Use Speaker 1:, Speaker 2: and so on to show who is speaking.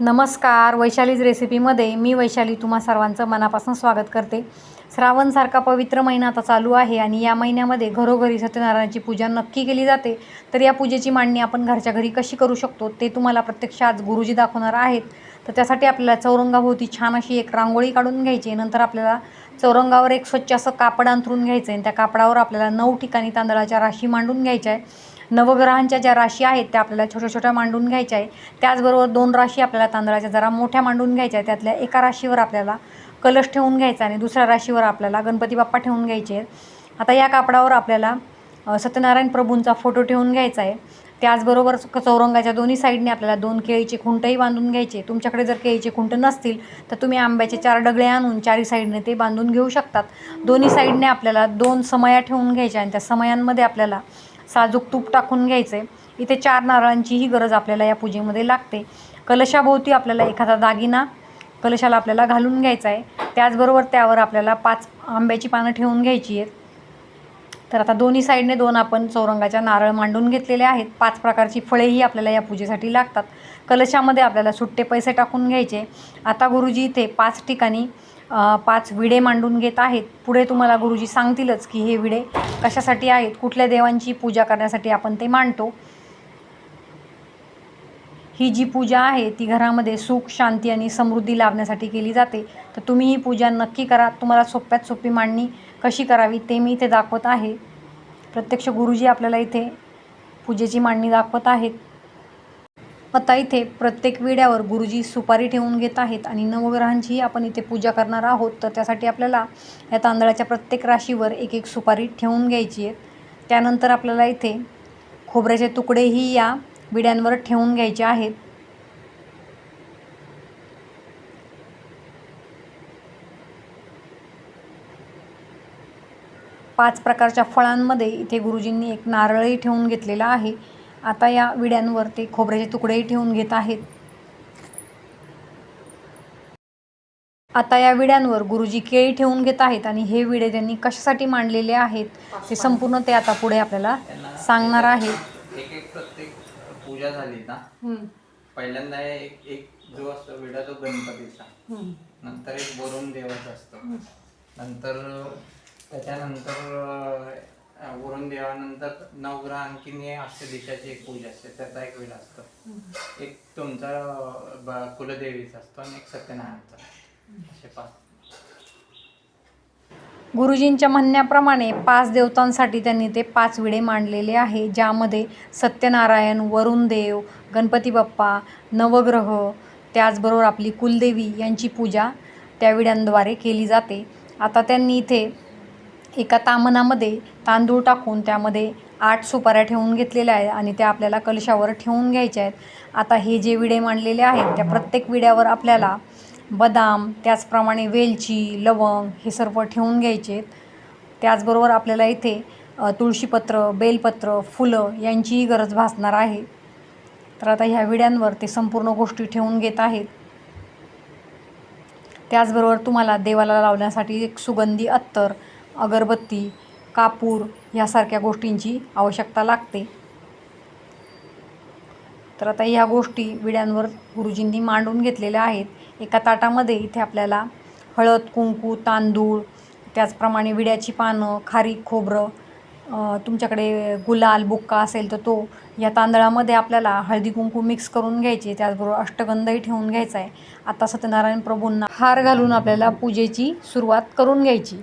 Speaker 1: नमस्कार वैशालीज रेसिपीमध्ये मी वैशाली तुम्हा सर्वांचं मनापासून स्वागत करते. श्रावणसारखा पवित्र महिना आता चालू आहे आणि या महिन्यामध्ये घरोघरी सत्यनारायणाची पूजा नक्की केली जाते. तर या पूजेची मांडणी आपण घरच्या घरी कशी करू शकतो ते तुम्हाला प्रत्यक्ष आज गुरुजी दाखवणार आहेत. तर त्यासाठी आपल्याला चौरंगाभोवती छान अशी एक रांगोळी काढून घ्यायची नंतर आपल्याला चौरंगावर एक स्वच्छ असं कापड अंथरून घ्यायचं आहे आणि त्या कापडावर आपल्याला नऊ ठिकाणी तांदळाच्या राशी मांडून घ्यायच्या आहे. नवग्रहांच्या ज्या राशी आहेत त्या आपल्याला छोट्या छोट्या मांडून घ्यायच्या आहे. त्याचबरोबर दोन राशी आपल्याला तांदळाच्या जरा मोठ्या मांडून घ्यायच्या आहे त्यातल्या एका राशीवर आपल्याला कलश ठेवून घ्यायचा आणि दुसऱ्या राशीवर आपल्याला गणपती बाप्पा ठेवून घ्यायचे आहेत. आता या कापडावर आपल्याला सत्यनारायण प्रभूंचा फोटो ठेवून घ्यायचा आहे. त्याचबरोबर चौरंगाच्या दोन्ही साईडने आपल्याला दोन केळीचे खुंटही बांधून घ्यायचे. तुमच्याकडे जर केळीचे खुंट नसतील तर तुम्ही आंब्याचे चार डगळे आणून चारी साईडने ते बांधून घेऊ शकतात. दोन्ही साईडने आपल्याला दोन समया ठेवून घ्यायच्या आणि त्या समयांमध्ये आपल्याला साजूक तूप टाकून घ्यायचं आहे इथे चार नारळांचीही गरज आपल्याला या पूजेमध्ये लागते. कलशाभोवती आपल्याला एखादा दागिना कलशाला आपल्याला घालून घ्यायचा आहे त्याचबरोबर त्यावर आपल्याला पाच आंब्याची पानं ठेवून घ्यायची आहेत. तर आता दोन्ही साईडने दोन आपण चौरंगाच्या नारळ मांडून घेतलेले आहेत. पाच प्रकारची फळेही आपल्याला या पूजेसाठी लागतात. कलशामध्ये आपल्याला सुट्टे पैसे टाकून घ्यायचे. आता गुरुजी इथे पाच ठिकाणी पाच विडे मांडून घेत आहेत. पुढे तुम्हाला गुरुजी सांगतीलच की हे विडे कशासाठी आहेत कुठल्या देवांची पूजा करण्यासाठी आपण ते मांडतो. ही जी पूजा आहे ती घरामध्ये सुख शांती आणि समृद्धी लाभण्यासाठी केली जाते. तर तुम्ही ही पूजा नक्की करा. तुम्हाला सोप्यात सोपी मांडणी कशी करावी ते मी इथे दाखवत आहे. प्रत्यक्ष गुरुजी आपल्याला इथे पूजेची मांडणी दाखवत आहेत. आता इथे प्रत्येक विड्यावर गुरुजी सुपारी ठेवून घेत आहेत आणि नवग्रहांचीही आपण इथे पूजा करणार आहोत. तर त्यासाठी आपल्याला या तांदळाच्या प्रत्येक राशीवर एक एक सुपारी ठेवून घ्यायची आहे. त्यानंतर आपल्याला इथे खोबऱ्याचे तुकडेही या विड्यांवर ठेवून घ्यायचे आहेत. पाच प्रकारच्या फळांमध्ये इथे गुरुजींनी एक नारळही ठेवून घेतलेला आहे. आता या विड्यांवर ते खोबऱ्याचे तुकडेही ठेवून घेत आहेत. आता या विड्यांवर गुरुजी केळी ठेवून घेत आहेत आणि हे विडे त्यांनी कशासाठी मांडलेले आहेत ते संपूर्ण ते आता पुढे आपल्याला सांगणार आहेत
Speaker 2: एक एक प्रत्येक पूजा झाली ना पहिल्यांदा एक एक जो असतो विडा तो गणपतीचा. नंतर एक वरुण देवाचा असतो. नंतर त्याच्यानंतर अं, वरुण देवानंतर नवग्रह आणखीन हे अष्टदिशाची एक पूजा असते त्याचा एक विडा असतो. एक तुमचा कुलदेवीचा असतो आणि एक सत्यनारायणचा असे पाच.
Speaker 1: गुरुजींच्या म्हणण्याप्रमाणे पाच देवतांसाठी त्यांनी ते पाच विडे मांडलेले आहे ज्यामध्ये सत्यनारायण वरुण देव गणपती बाप्पा नवग्रह त्याचबरोबर आपली कुलदेवी यांची पूजा त्या विड्यांद्वारे केली जाते. आता त्यांनी इथे एका तामनामध्ये तांदूळ टाकून त्यामध्ये आठ सुपाऱ्या ठेवून घेतलेल्या आहेत आणि त्या आपल्याला कलशावर ठेवून घ्यायच्या आहेत. आता हे जे विडे मांडलेले आहेत त्या प्रत्येक विड्यावर आपल्याला बदाम त्याचप्रमाणे वेलची लवंग हे सर्व ठेवून घ्यायचे आहेत. त्याचबरोबर आपल्याला इथे तुळशीपत्र बेलपत्र फुलं यांचीही गरज भासणार आहे. तर आता ह्या विड्यांवर ते संपूर्ण गोष्टी ठेवून घेत आहेत. त्याचबरोबर तुम्हाला देवाला लावण्यासाठी एक सुगंधी अत्तर अगरबत्ती कापूर यासारख्या गोष्टींची आवश्यकता लागते. तर आता ह्या गोष्टी विड्यांवर गुरुजींनी मांडून घेतलेल्या आहेत. एका ताटामध्ये इथे आपल्याला हळद कुंकू तांदूळ त्याचप्रमाणे विड्याची पानं खारीक खोबरं तुमच्याकडे गुलाल बुक्का असेल तर तो या तांदळामध्ये आपल्याला हळदी कुंकू मिक्स करून घ्यायचे. त्याचबरोबर अष्टगंधही ठेवून घ्यायचा आहे. आता सत्यनारायण प्रभूंना हार घालून आपल्याला पूजेची सुरुवात करून घ्यायची.